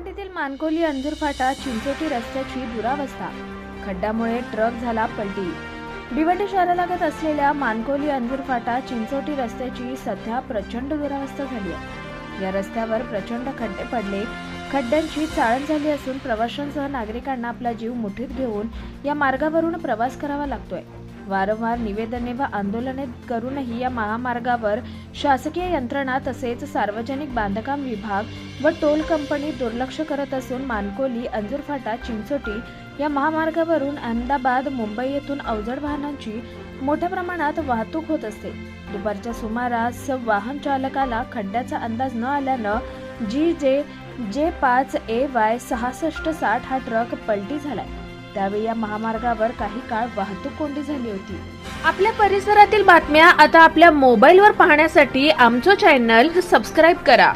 भिवंडीतील मानकोली अंजूर फाटा चिंचोटी रस्त्याची दुरावस्था. खड्ड्यामुळे ट्रक झाला पलटी. भिवंडी शहरालागत असलेल्या मानकोली अंजूर फाटा चिंचोटी रस्त्याची सध्या प्रचंड दुरावस्था झाली आहे. या रस्त्यावर प्रचंड खड्डे पडले. खड्ड्यांची चाळण झाली असून प्रवाशांसह नागरिकांना आपला जीव मुठीत घेऊन या मार्गावरून प्रवास करावा लागतोय. वारंवार निवेदने व आंदोलने करूनही या महामार्गावर शासकीय यंत्रणा तसेच सार्वजनिक बांधकाम विभाग व टोल कंपनी दुर्लक्ष करत असून मानकोली अंजूरफाटा चिंचोटी या महामार्गावरून अहमदाबाद मुंबई येथून अवजड वाहनांची मोठ्या प्रमाणात वाहतूक होत असते. दुपारच्या सुमारास वाहन चालकाला खड्ड्याचा अंदाज न आल्यानं जी जे जे पाच ए वाय सहासष्ट साठ हा ट्रक पलटी झालाय. त्यावेळी या महामार्गावर काही काळ वाहतूक कोंडी झाली होती. आपल्या परिसरातील बातम्या आता आपल्या मोबाईलवर पाहण्यासाठी आमचं चॅनल सबस्क्राईब करा.